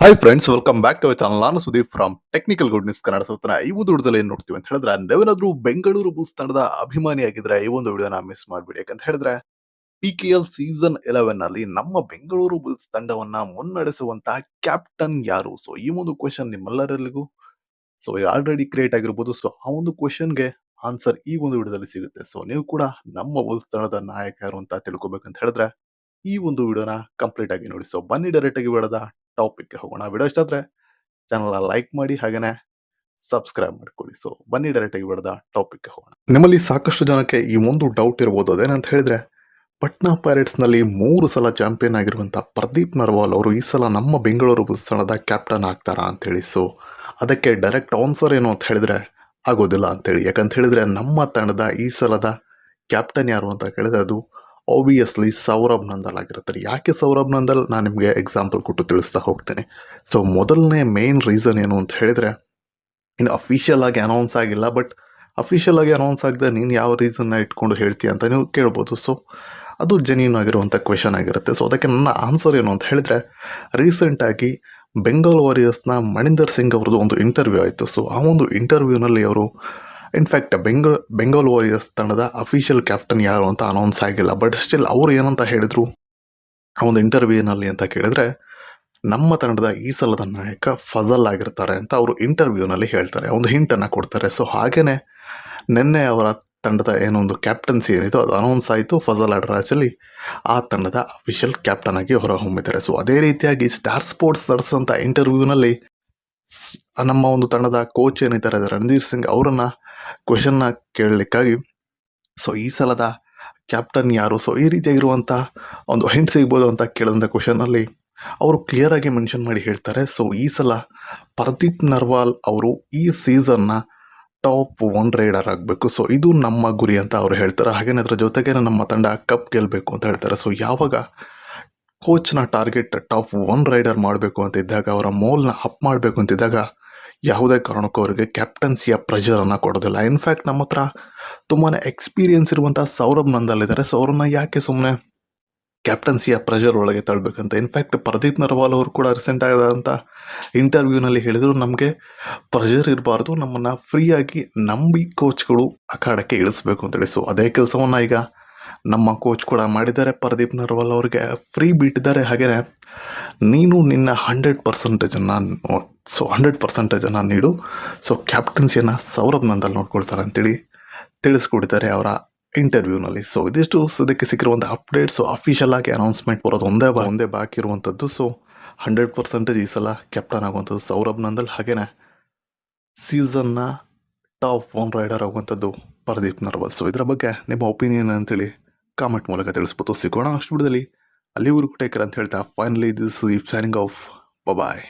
Hi friends welcome back to channel ನಾನು Sudeep from technical good news Kannada ಸೂತ್ರ ಈ ಒಂದು ವಿಡಿಯೋದಲ್ಲಿ ಏನು ನೋಡ್ತೀವಿ ಅಂತ ಹೇಳಿದ್ರೆ, ನೀವೇನಾದ್ರೂ ಬೆಂಗಳೂರು ಬುಲ್ಸ್ ತಂಡದ ಅಭಿಮಾನಿ ಆಗಿದ್ರೆ ಈ ಒಂದು ವಿಡಿಯೋನ ಮಿಸ್ ಮಾಡ್ಬಿಡಿ. ಯಾಕಂತ ಹೇಳಿದ್ರೆ P K L season eleven ಅಲ್ಲಿ ನಮ್ಮ ಬೆಂಗಳೂರು ಬುಲ್ಸ್ ತಂಡವನ್ನ ಮುನ್ನಡೆಸುವಂತಹ ಕ್ಯಾಪ್ಟನ್ ಯಾರು? ಸೊ ಈ ಒಂದು ಕ್ವೆಶನ್ ನಿಮ್ಮೆಲ್ಲರಿಗೂ ಸೊ ಆಲ್ರೆಡಿ ಕ್ರಿಯೇಟ್ ಆಗಿರ್ಬೋದು. ಸೊ ಆ ಒಂದು ಕ್ವೆಶನ್ಗೆ ಆನ್ಸರ್ ಈ ಒಂದು ವಿಡಿಯೋದಲ್ಲಿ ಸಿಗುತ್ತೆ. ಸೊ ನೀವು ಕೂಡ ನಮ್ಮ ಬುಲ್ಸ್ ತಂಡದ ನಾಯಕ ಯಾರು ಅಂತ ತಿಳ್ಕೊಬೇಕಂತ ಹೇಳಿದ್ರೆ, ಈ ಒಂದು ವಿಡಿಯೋನ ಕಂಪ್ಲೀಟ್ ಆಗಿ ನೋಡಿ. ಸೊ ಬನ್ನಿ ಡೈರೆಕ್ಟ್ ಆಗಿ ವಿಡಿಯೋದ ಟಾಪಿಕ್ಗೆ ಹೋಗೋಣ. ವಿಡಿಯೋ ಇಷ್ಟ ಆದ್ರೆ ಚಾನಲ್ ಲೈಕ್ ಮಾಡಿ, ಹಾಗೇನೆ ಸಬ್ಸ್ಕ್ರೈಬ್ ಮಾಡ್ಕೊಳ್ಳಿ. ಸೊ ಬನ್ನಿ ಡೈರೆಕ್ಟ್ ಆಗಿ ಬಿಡದ ಟಾಪಿಕ್ಗೆ ಹೋಗೋಣ. ನಿಮ್ಮಲ್ಲಿ ಸಾಕಷ್ಟು ಜನಕ್ಕೆ ಈ ಒಂದು ಡೌಟ್ ಇರ್ಬೋದು. ಅದೇನಂತ ಹೇಳಿದ್ರೆ, ಪಟ್ನಾ ಪೈರೇಟ್ಸ್ನಲ್ಲಿ ಮೂರು ಸಲ ಚಾಂಪಿಯನ್ ಆಗಿರುವಂಥ ಪ್ರದೀಪ್ ನರ್ವಾಲ್ ಅವರು ಈ ಸಲ ನಮ್ಮ ಬೆಂಗಳೂರು ತಂಡದ ಕ್ಯಾಪ್ಟನ್ ಆಗ್ತಾರಾ ಅಂತ ಹೇಳಿ ಸೊ ಅದಕ್ಕೆ ಡೈರೆಕ್ಟ್ ಆನ್ಸರ್ ಏನು ಅಂತ ಹೇಳಿದ್ರೆ ಆಗೋದಿಲ್ಲ ಅಂತೇಳಿ. ಯಾಕಂತ ಹೇಳಿದ್ರೆ ನಮ್ಮ ತಂಡದ ಈ ಸಲದ ಕ್ಯಾಪ್ಟನ್ ಯಾರು ಅಂತ ಕೇಳಿದ್ರೆ ಅದು ಆಬ್ವಿಯಸ್ಲಿ ಸೌರಭ್ ನಂದಲ್ ಆಗಿರುತ್ತೆ ಯಾಕೆ ಸೌರಭ್ ನಂದಲ್ ನಾನು ನಿಮಗೆ ಎಕ್ಸಾಂಪಲ್ ಕೊಟ್ಟು ತಿಳಿಸ್ತಾ ಹೋಗ್ತೇನೆ. ಸೊ ಮೊದಲನೇ ಮೇನ್ ರೀಸನ್ ಏನು ಅಂತ ಹೇಳಿದರೆ, ಇನ್ನು ಅಫಿಷಿಯಲ್ ಆಗಿ ಅನೌನ್ಸ್ ಆಗಿಲ್ಲ ಬಟ್ ಅಫಿಷಿಯಲ್ ಆಗಿ ಅನೌನ್ಸ್ ಆಗದೆ ನೀನು ಯಾವ ರೀಸನ್ನ ಇಟ್ಕೊಂಡು ಹೇಳ್ತೀಯ ಅಂತ ನೀವು ಕೇಳ್ಬೋದು. ಸೊ ಅದು ಜೆನ್ಯೂನ್ ಆಗಿರುವಂಥ ಕ್ವೆಶನ್ ಆಗಿರುತ್ತೆ. ಸೊ ಅದಕ್ಕೆ ನನ್ನ ಆನ್ಸರ್ ಏನು ಅಂತ ಹೇಳಿದರೆ ರೀಸೆಂಟಾಗಿ ಬೆಂಗಾಲ್ ವಾರಿಯರ್ಸ್ನ ಮಣಿಂದರ್ ಸಿಂಗ್ ಅವ್ರದ್ದು ಒಂದು ಇಂಟರ್ವ್ಯೂ ಆಯಿತು. ಸೊ ಆ ಒಂದು ಇಂಟರ್ವ್ಯೂನಲ್ಲಿ ಅವರು ಇನ್ಫ್ಯಾಕ್ಟ್ ಬೆಂಗ ಬೆಂಗಾಲ್ ವಾರಿಯರ್ಸ್ ತಂಡದ ಅಫಿಷಿಯಲ್ ಕ್ಯಾಪ್ಟನ್ ಯಾರು ಅಂತ ಅನೌನ್ಸ್ ಆಗಿಲ್ಲ ಬಟ್ ಸ್ಟಿಲ್ ಅವರು ಏನಂತ ಹೇಳಿದರು? ಆ ಒಂದು ಇಂಟರ್ವ್ಯೂನಲ್ಲಿ ಅಂತ ಕೇಳಿದರೆ, ನಮ್ಮ ತಂಡದ ಈ ಸಲದ ನಾಯಕ ಫಜಲ್ ಆಗಿರ್ತಾರೆ ಅಂತ ಅವರು ಇಂಟರ್ವ್ಯೂನಲ್ಲಿ ಹೇಳ್ತಾರೆ, ಒಂದು ಹಿಂಟನ್ನು ಕೊಡ್ತಾರೆ. ಸೊ ಹಾಗೆಯೇ ನಿನ್ನೆ ಅವರ ತಂಡದ ಏನೊಂದು ಕ್ಯಾಪ್ಟನ್ಸಿ ಏನಿತ್ತು ಅದು ಅನೌನ್ಸ್ ಆಯಿತು, ಫಜಲ್ ಅಡ್ರಾಜಲ್ಲಿ ಆ ತಂಡದ ಅಫಿಷಿಯಲ್ ಕ್ಯಾಪ್ಟನ್ ಆಗಿ ಹೊರಹೊಮ್ಮಿದ್ದಾರೆ. ಸೊ ಅದೇ ರೀತಿಯಾಗಿ ಸ್ಟಾರ್ ಸ್ಪೋರ್ಟ್ಸ್ ನಡೆಸಿದಂಥ ಇಂಟರ್ವ್ಯೂನಲ್ಲಿ ನಮ್ಮ ಒಂದು ತಂಡದ ಕೋಚ್ ಏನಿದ್ದಾರೆ, ರಣಧೀರ್ ಸಿಂಗ್ ಅವರನ್ನ ಕ್ವೆಶನ್ನ ಕೇಳಲಿಕ್ಕಾಗಿ ಸೊ ಈ ಸಲದ ಕ್ಯಾಪ್ಟನ್ ಯಾರು? ಸೊ ಈ ರೀತಿಯಾಗಿರುವಂಥ ಒಂದು ಹೆಂಡ್ ಸಿಗ್ಬೋದು ಅಂತ ಕೇಳಿದಂಥ ಕ್ವೆಶನಲ್ಲಿ ಅವರು ಕ್ಲಿಯರಾಗಿ ಮೆನ್ಷನ್ ಮಾಡಿ ಹೇಳ್ತಾರೆ. ಸೊ ಈ ಸಲ ಪ್ರದೀಪ್ ನರ್ವಾಲ್ ಅವರು ಈ ಸೀಸನ್ನ ಟಾಪ್ ಒನ್ ರೈಡರ್ ಆಗಬೇಕು. ಸೊ ಇದು ನಮ್ಮ ಗುರಿ ಅಂತ ಅವರು ಹೇಳ್ತಾರೆ. ಹಾಗೇನೆ ಅದರ ಜೊತೆಗೆ ನಮ್ಮ ತಂಡ ಕಪ್ ಗೆಲ್ಲಬೇಕು ಅಂತ ಹೇಳ್ತಾರೆ. ಸೊ ಯಾವಾಗ ಕೋಚ್ನ ಟಾರ್ಗೆಟ್ ಟಾಪ್ ಒನ್ ರೈಡರ್ ಮಾಡಬೇಕು ಅಂತಿದ್ದಾಗ ಅವರ ಮೋಲ್ನ ಅಪ್ ಮಾಡಬೇಕು ಅಂತಿದ್ದಾಗ ಯಾವುದೇ ಕಾರಣಕ್ಕೂ ಅವರಿಗೆ ಕ್ಯಾಪ್ಟನ್ಸಿಯ ಪ್ರೆಷರನ್ನು ಕೊಡೋದಿಲ್ಲ. ಇನ್ಫ್ಯಾಕ್ಟ್ ನಮ್ಮ ಹತ್ರ ತುಂಬಾ ಎಕ್ಸ್ಪೀರಿಯನ್ಸ್ ಇರುವಂಥ ಸೌರಭ್ ನಂದಲ್ಲಿದ್ದಾರೆ. ಸೌರಭ್ನ ಯಾಕೆ ಸುಮ್ಮನೆ ಕ್ಯಾಪ್ಟನ್ಸಿಯ ಪ್ರೆಷರ್ ಒಳಗೆ ತಳ್ಬೇಕಂತ? ಇನ್ಫ್ಯಾಕ್ಟ್ ಪ್ರದೀಪ್ ನರ್ವಾಲ್ ಅವರು ಕೂಡ ರೀಸೆಂಟ್ ಆದಂಥ ಇಂಟರ್ವ್ಯೂನಲ್ಲಿ ಹೇಳಿದರು. ನಮಗೆ ಪ್ರೆಷರ್ ಇರಬಾರ್ದು. ನಮ್ಮನ್ನು ಫ್ರೀಯಾಗಿ ನಂಬಿ ಕೋಚ್ಗಳು ಅಖಾಡಕ್ಕೆ ಇಳಿಸ್ಬೇಕು ಅಂತೇಳಿ ಸೊ ಅದೇ ಕೆಲಸವನ್ನು ಈಗ ನಮ್ಮ ಕೋಚ್ ಕೂಡ ಮಾಡಿದ್ದಾರೆ. ಪ್ರದೀಪ್ ನರ್ವಾಲ್ ಅವರಿಗೆ ಫ್ರೀ ಬಿಟ್ಟಿದ್ದಾರೆ. ಹಾಗೆಯೇ ನೀನು ನಿನ್ನ ಹಂಡ್ರೆಡ್ ಪರ್ಸೆಂಟೇಜನ್ನು ಸೊ ಹಂಡ್ರೆಡ್ ಪರ್ಸೆಂಟೇಜನ್ನು ನೀಡು. ಸೊ ಕ್ಯಾಪ್ಟನ್ಸಿಯನ್ನು ಸೌರಭ್ ನಂದಲ್ಲಿ ನೋಡ್ಕೊಳ್ತಾರೆ ಅಂತೇಳಿ ತಿಳಿಸ್ಕೊಡ್ತಾರೆ ಅವರ ಇಂಟರ್ವ್ಯೂನಲ್ಲಿ ಸೊ ಇದಿಷ್ಟು ಸದ್ಯಕ್ಕೆ ಸಿಕ್ಕಿರುವಂಥ ಅಪ್ಡೇಟ್ ಸೊ ಅಫಿಷಿಯಲ್ ಆಗಿ ಅನೌನ್ಸ್ಮೆಂಟ್ ಬರೋದು ಒಂದೇ ಬಾ, ಒಂದೇ ಬಾಕಿ ಇರುವಂಥದ್ದು ಸೊ ಹಂಡ್ರೆಡ್ ಪರ್ಸೆಂಟೇಜ್ ಈ ಸಲ ಕ್ಯಾಪ್ಟನ್ ಆಗುವಂಥದ್ದು ಸೌರಭ್ ನಂದಲ್ ಹಾಗೇನೆ ಸೀಸನ್ನ ಟಾಪ್ ಒನ್ ರೈಡರ್ ಆಗುವಂಥದ್ದು ಪ್ರದೀಪ್ ನರ್ವಲ್. ಸೊ ಇದರ ಬಗ್ಗೆ ನಿಮ್ಮ ಒಪಿನಿಯನ್ ಅಂತೇಳಿ ಕಾಮೆಂಟ್ ಮೂಲಕ ತಿಳಿಸ್ಬೋದು ಸಿಗೋಣ ಅಷ್ಟು ಬಿಡದಲ್ಲಿ. ಅಲ್ಲಿವರೆಗೂ ಟೇಕರ್ ಅಂತ ಹೇಳ್ತಾ finally this signing off bye